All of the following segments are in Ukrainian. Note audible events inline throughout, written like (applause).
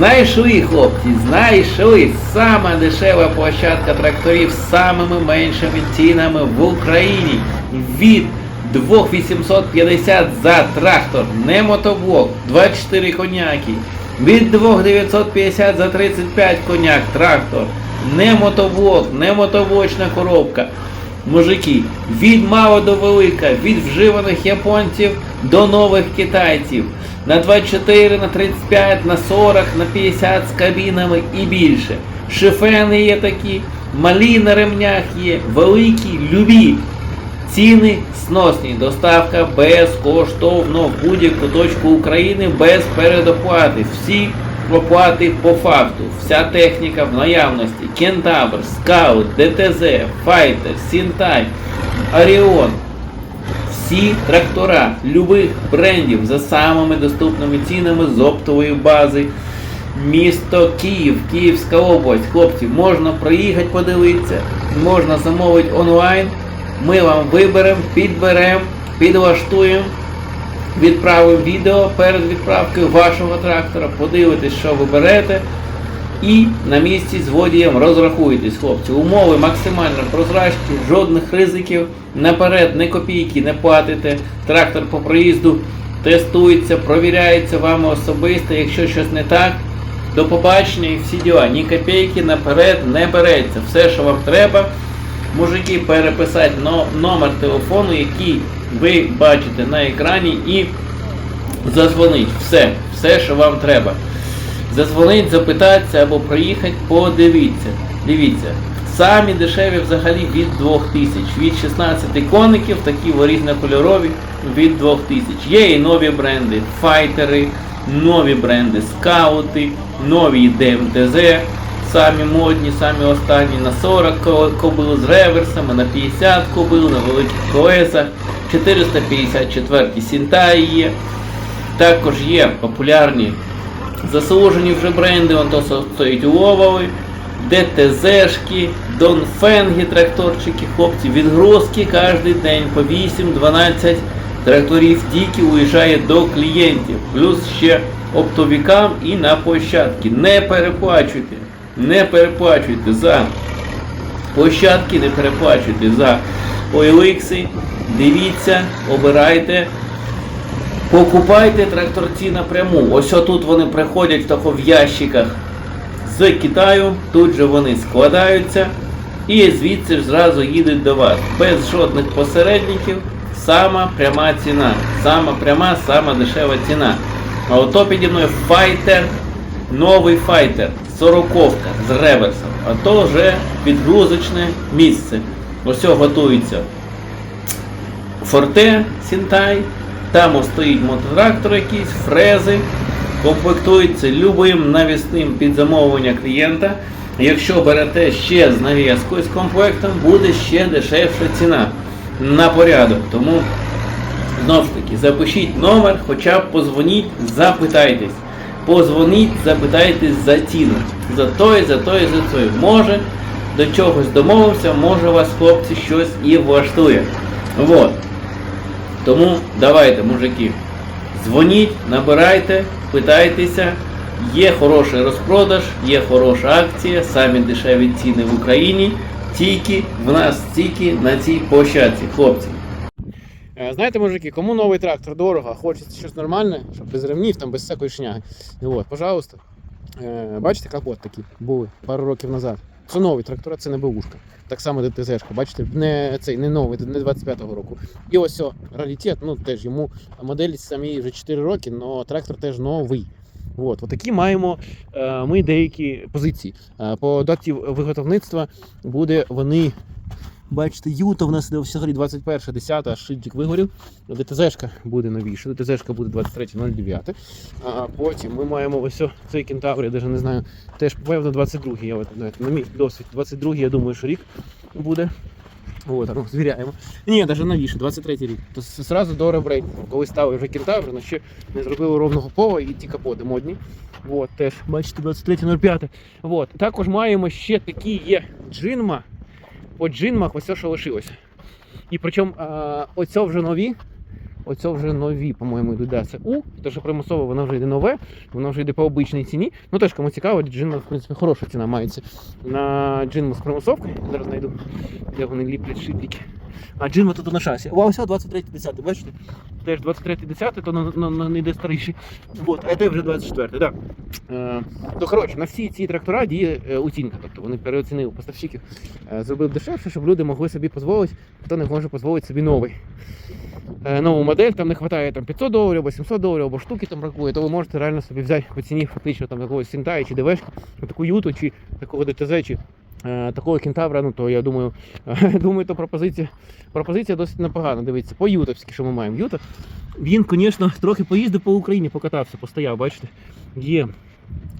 Знайшли, хлопці, знайшли сама дешева площадка тракторів з самими меншими цінами в Україні. Від 2850 за трактор, не мотоблок, 24 коняки. Від 2950 за 35 коняк трактор, не мотоблок, не мотоблочна коробка. Мужики, від мало до велика, від вживаних японців до нових китайців. На 24, на 35, на 40, на 50 з кабінами і більше. Шифени є такі, малі на ремнях є, великі, любі. Ціни сносні, доставка безкоштовно в будь-яку точку України без передоплати. Всі оплати по факту. Вся техніка в наявності. Кентавр, Скаут, ДТЗ, Файтер, Сінтай, Оріон. Всі трактора любих брендів за самими доступними цінами з оптової бази. Місто Київ, Київська область. Хлопці, можна приїхати подивитися, можна замовити онлайн. Ми вам виберемо, підберемо, підлаштуємо, відправимо відео перед відправкою вашого трактора, подивитесь, що ви берете. І на місці з водієм розрахуєтесь, хлопці. Умови максимально прозрачні, жодних ризиків. Наперед не копійки не платите. Трактор по проїзду тестується, провіряється вами особисто. Якщо щось не так, до побачення і всі діла. Ні копійки наперед не береться. Все, що вам треба, мужики, переписати номер телефону, який ви бачите на екрані, і зазвонить. Все, все, що вам треба. Зазвонить, запитатися або приїхати, подивіться. Дивіться. Самі дешеві взагалі від 2000. Від 16 коників, такі різнокольорові, від 2000. Є і нові бренди, файтери, нові бренди, скаути, нові ДМТЗ, самі модні, самі останні на 40 ко- кобил з реверсами, на 50 кобил, на великих колесах, 454 Сінтаї є. Також є популярні заслужені вже бренди, он то стоїть Ловови, ДТЗшки, Донфенги тракторчики, хлопці, відгрузки кожен день по 8-12 тракторів тільки уїжджає до клієнтів. Плюс ще оптовикам і на площадки. Не переплачуйте, не переплачуйте за площадки, не переплачуйте за OLX, дивіться, обирайте. Покупайте тракторці напряму. Ось отут вони приходять в тако в ящиках з Китаю, тут же вони складаються і звідси ж зразу їдуть до вас. Без жодних посередників, сама пряма ціна. Сама пряма, сама дешева ціна. А ото піді мною файтер, новий файтер, сороковка з реверсом. А то вже підгрузочне місце. Ось готується Форте Сінтай, там стоїть мототрактор якийсь, фрези, комплектується любим навісним під замовлення клієнта. Якщо берете ще з навіскою з комплектом, буде ще дешевша ціна на порядок. Тому знову ж таки запишіть номер, хоча б позвоніть, запитайтесь. Позвоніть, запитайтесь за ціну. За той, за той, за той. Може до чогось домовився, може вас хлопці щось і влаштує. Вот. Тому давайте, мужики, дзвоніть, набирайте, питайтеся. Є хороший розпродаж, є хороша акція, самі дешеві ціни в Україні. Тільки в нас тільки на цій площадці, хлопці. Е, Знаєте, мужики, кому новий трактор дорого, хочеться щось нормальне, щоб без ремнів, там без всякої шняги. От, пожалуйста. Е, Бачите, капот такі були пару років назад. Це нові трактори, це не бушка. Так само ДТЗшка, бачите, не цей не новий, не 25-го року. І ось о, раритет, ну теж йому моделі самі вже 4 роки, але трактор теж новий. От, отакі маємо е, ми деякі позиції. Е, по даті виготовництва буде вони. Бачите, Юта в нас взагалі 21 10 шильдик вигорів. ДТЗшка буде новіша, ДТЗшка буде 23.09. А потім ми маємо ось цей кентавр, я навіть не знаю, теж певно 22-й, я знаєте, на мій досвід. 22-й, я думаю, що рік буде. От, ну, звіряємо. Ні, навіть новіше, 23-й рік. То зразу до ребрейкінгу. Коли ставив вже кентавр, але ще не зробили ровного пола і ті капоти модні. От, теж, бачите, 23.05. От. Також маємо ще такі є джинма. По джинмах ось що лишилося. І причому оце вже нові. оце вже нові, по-моєму, йдуть. Да, це У, те, що примусово воно вже йде нове, воно вже йде по обичній ціні. Ну теж кому цікаво, джинма, в принципі, хороша ціна мається. На джинму з примусовкою. Зараз знайду, де вони ліплять шибліки. А джинма тут на шасі. Вау, все, 23-10, бачите? Теж 23-10, то на, на, на, не йде старіший. Вот, а це вже 24, так. Да. Е, то коротше, на всі ці трактора діє е, оцінка. Тобто вони переоцінили поставщиків, е, зробили дешевше, щоб люди могли собі дозволити, хто не може дозволити собі новий. Е, нову модель, там не вистачає там 500 доларів або 700 доларів, або штуки там бракує, то ви можете реально собі взяти по ціні фактично там якогось Сінтая чи ДВшки, таку юту, чи такого ДТЗ, чи такого кентавра, ну то я думаю, (laughs) думаю, то пропозиція, пропозиція досить непогана. Дивіться, по ютовськи, що ми маємо. Юта, він, звісно, трохи поїздив по Україні, покатався, постояв, бачите, є.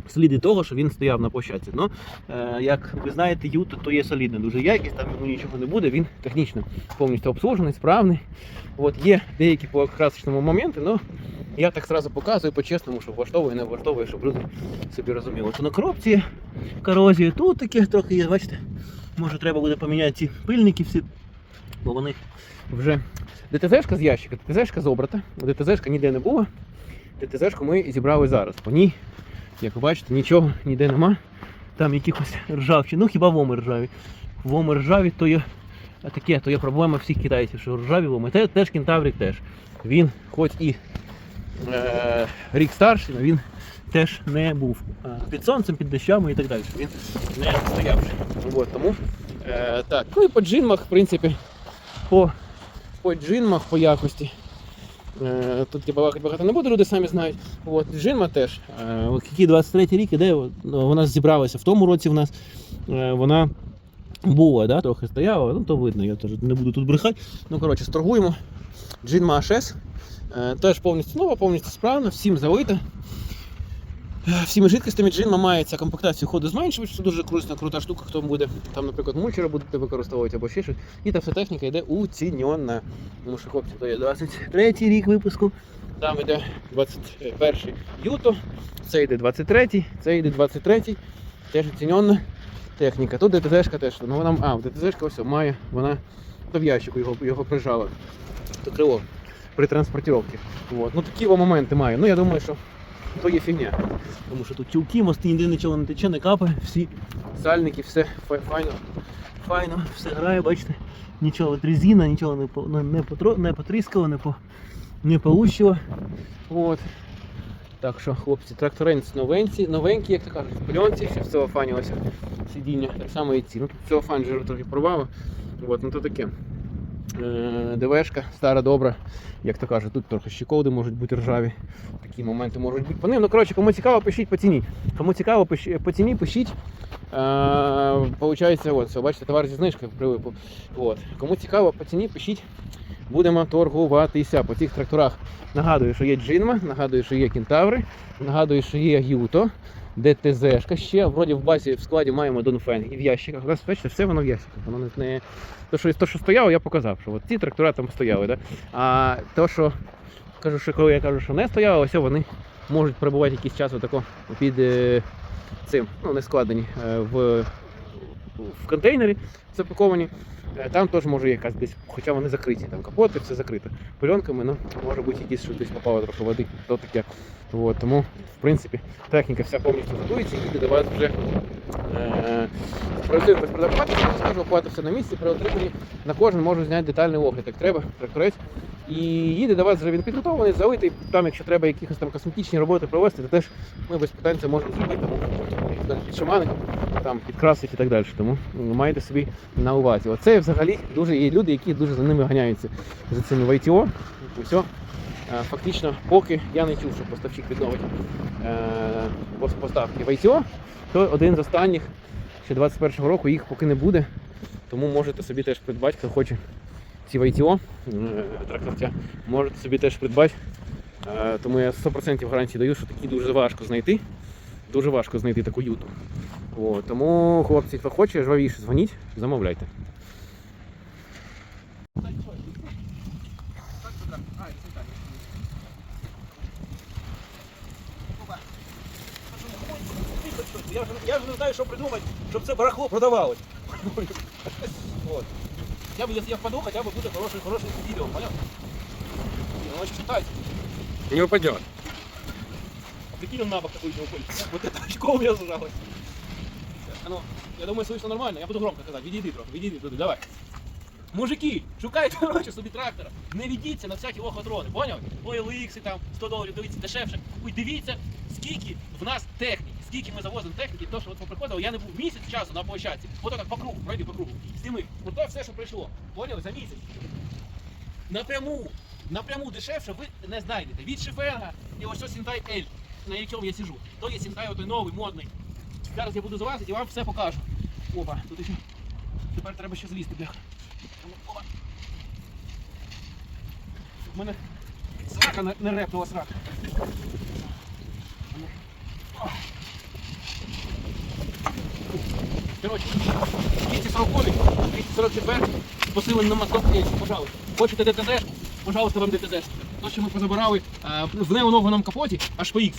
Сліди того, що він стояв на площадці. Ну, е, як ви знаєте, Юта то є солідна дуже якість, там йому нічого не буде, він технічно повністю обслужений, справний. От є деякі по красочному моменти, але я так зразу показую по-чесному, що влаштовує, не влаштовує, щоб люди собі розуміли. То на коробці корозія тут таке трохи є, бачите. Може треба буде поміняти ці пильники всі, бо вони вже. ДТЗшка з ящика, ДТЗшка з обрата, ДТЗшка ніде не було. ДТЗшку ми зібрали зараз. По ній, як ви бачите, нічого ніде нема. Там якихось ржавчин, ну хіба воми ржаві. Воми ржаві, то є таке, то є проблема всіх китайців, що ржаві воми. Те, теж кентаврик теж. Він хоч і е, рік старший, але він теж не був е, під сонцем, під дощами і так далі. Він не стоявши. От, тому, е, так. Ну і по джинмах, в принципі, по, по джинмах по якості. Е, Тут я балакати багато не буду, люди самі знають. От, джинма теж. Е, який 23 рік іде, ну, вона зібралася в тому році в нас. Е, Вона була, да, трохи стояла, ну то видно, я теж не буду тут брехати. Ну, коротше, сторгуємо. Джинма HS. Теж повністю нова, повністю справна, всім залита. Всіми жидкостями джинма має ця комплектацію ходу зменшувач, це дуже корисна, крута штука, хто буде там, наприклад, мульчера будете використовувати або ще щось. І та вся техніка йде уціньона. Тому що хлопці, то є 23 й рік випуску, там йде 21 юто, це йде 23, це йде 23-й, теж оціньона техніка. Тут ДТЗшка теж, ну вона, а, ДТЗшка ось має, вона то в ящику його, його прижала, то крило при транспортировці. От. Ну такі моменти має. Ну я думаю, що то є фігня. Тому що тут тюлки, мости, ніде нічого не тече, не капає, всі сальники, все файно, файно, все грає, бачите, нічого от резина, нічого не, по- не, потро, не потріскало, не, по, не поущило. От. Так що, хлопці, тракторинці новенькі, новенькі, як то кажуть, в пленці, ще в целофані сидіння, так само і ці. Ну тут целофан вже трохи порвало. От, ну то таке. Е, ДВшка, стара добра, як то кажуть, тут трохи щеколди можуть бути ржаві. Такі моменти можуть бути по ним. Ну, коротше, кому цікаво, пишіть по ціні. Кому цікаво, по ціні пишіть. Е, Получається, от, бачите, товар зі знижкою прилипу. От. Кому цікаво, по ціні пишіть. Будемо торгуватися по цих тракторах. Нагадую, що є Джинма, нагадую, що є Кентаври, нагадую, що є Гюто, ДТЗшка ще. Вроді в базі в складі маємо Донфен і в ящиках. Раз, бачите, все воно в ящиках. Воно не. То, що, то, що стояло, я показав, що от ці трактора там стояли. Да? А то, що кажу, що коли я кажу, що не стояло, ось вони можуть перебувати якийсь час отако під е, цим, ну не складені е, в, в контейнері запаковані. Е, Там теж може якась десь, хоча вони закриті, там капоти, все закрито. Пленками, ну, може бути якісь, що десь попало трохи води, то таке. От, тому, в принципі, техніка вся повністю готується і до вас вже е, працює без предоплати, скажу, все на місці, при отриманні на кожен можу зняти детальний огляд, як треба, тракторець. І їде до вас вже він підготовлений, залитий. Там, якщо треба якісь там косметичні роботи провести, то теж ми без питань це можемо зробити, тому їх там підкрасити і так далі. Тому м, маєте собі на увазі. Оце взагалі дуже є люди, які дуже за ними ганяються за цими в ITO. Е, Фактично, поки я не чув, що поставщик відновить е, поставки в ITO, то один з останніх ще 21-го року їх поки не буде. Тому можете собі теж придбати, хто хоче ці в ITO е, тракторця, можете собі теж придбати. Тому я 100% гарантії даю, що такі дуже важко знайти. Дуже важко знайти таку юту. От, тому, хлопці, хто хоче, жвавіше дзвоніть, замовляйте. Я вже, я вже не знаю, що придумати, щоб це барахло продавалось. От. Я б, якщо я впаду, хоча б буде хороше, хороше відео, поняв? он сейчас летается. Не упадет. Прикинь, он на бок такой уходит. Вот это очко у меня зажалось. А ну, я думаю, слышно нормально. Я буду громко казати. Відійди трохи, відійди туди, давай. Мужики, шукайте (laughs) коротше собі трактора. Не ведіться на всякі лохотрони? Ой, ликси там 100 доларів, дивіться, дешевше. Ой, дивіться, скільки в нас техніки, скільки ми завозимо техніки, то що от поприходили, я не був місяць часу на площадці. Ото так по кругу, пройди по кругу. Зніми. Ото все, що прийшло. Поняли? За місяць. Напряму, напряму дешевше ви не знайдете. Від Шифенга і ось ось Сінтай L, на якому я сижу. То є Сінтай отой новий, модний. Зараз я буду залазити і вам все покажу. Опа, тут ще. Тепер треба ще злізти, бляха. Опа. У мене срака не, репнула срака. Коротше, 240 244 з посиленням на мотоциклі, пожалуйста. Хочете ДТД? Пожалуйста, вам ДТД. То, що ми позабирали е, в неоновленому капоті HPX,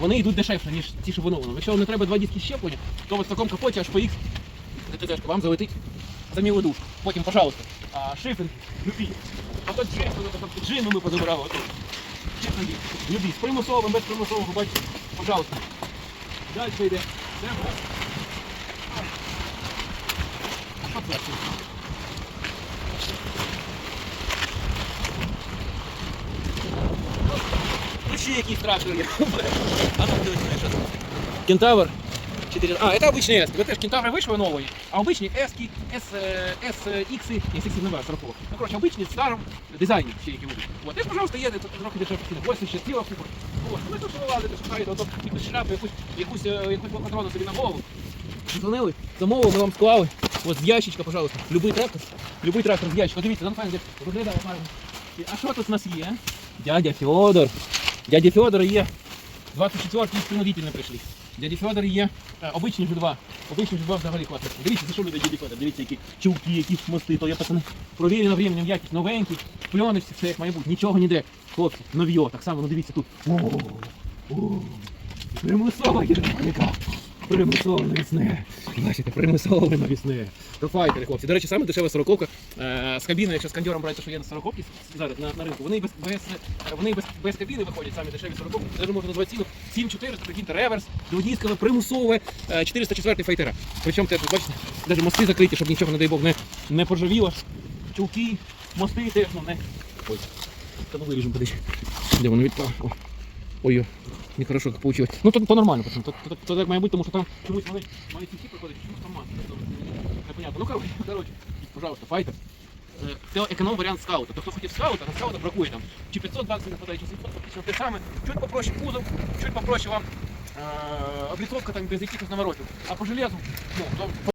вони йдуть дешевше, ніж ті, що в оновленому. Якщо вам не треба два диски щеплення, то в такому капоті HPX вам залетить за мілу душу. Потім, пожалуйста, а, шифінг, любі. А то джин, джину ми позабирали. Отут. Шифінги, любі. З примусовим, без примусового, бачите, пожалуйста. Далі йде. Це. А що? Ну ще якийсь трактор є. А ну дивись, що це. Кентавр 4. А, это обычные S. Это же кентавры вышли новые, а обычные S, S, S, X, не X не 40. Ну, короче, обычные в старом дизайні ще які будуть. Вот, і, пожалуйста, є тут трохи дешевше ціни. Ось ще тіло супер. От, ви тут вилазите, шукаєте, ото якусь шляпу, якусь, якусь, е, якусь лохотрону собі на голову. Дзвонили, замовили, ми вам склали. Ось з ящичка, пожалуйста. Любий трактор, любий трактор з ящика. Дивіться, там файно, де розглядає файно. І- А що тут у нас є? Дядя Федор. Дядя Федора є 24-й принудительно прийшли. Дяді Федор є е, обичні ж два. Обичні ж два взагалі класно. Дивіться, за що люди дяді Федор. Дивіться, які чулки, які мости, то я пацани. Провірено временем якість новенькі, пленочці, все як має бути. Нічого ніде. Хлопці, нов'йо, так само, ну дивіться тут. Примусова гідравліка. Примусове навісне. Бачите, примусове навісне. То файтери, хлопці. До речі, саме дешева сороковка е, з кабіною, якщо з кондьором брати, що є на сороковці зараз на, на ринку, вони без, без, е, вони без, без кабіни виходять самі дешеві сороковки. Даже можна назвати ціну 7400, прикиньте, реверс, дводіскове, примусове, е, 404 файтера. Причому теж, бачите, навіть мости закриті, щоб нічого, не дай Бог, не, не поржавіло. Чулки, мости теж, ну не. Ой, та ну виріжемо подивись. Де воно відпало? О. Ой, нехорошо как получилось. Ну, то, то нормально, пацан, то, то, то так має бути, тому що там чомусь вони мають ці приходять, чомусь там тобто, Непонятно. Ну, короче, (laughs) короче, пожалуйста, файтер. Це економ варіант скаута. Тобто, хто хотів скаута, на скаута бракує там. Чи 500 баксів не хватає, чи 700, фактично те саме. Чуть попроще кузов, чуть попроще вам е, обліцовка там без якихось наворотів. А по железу, ну, то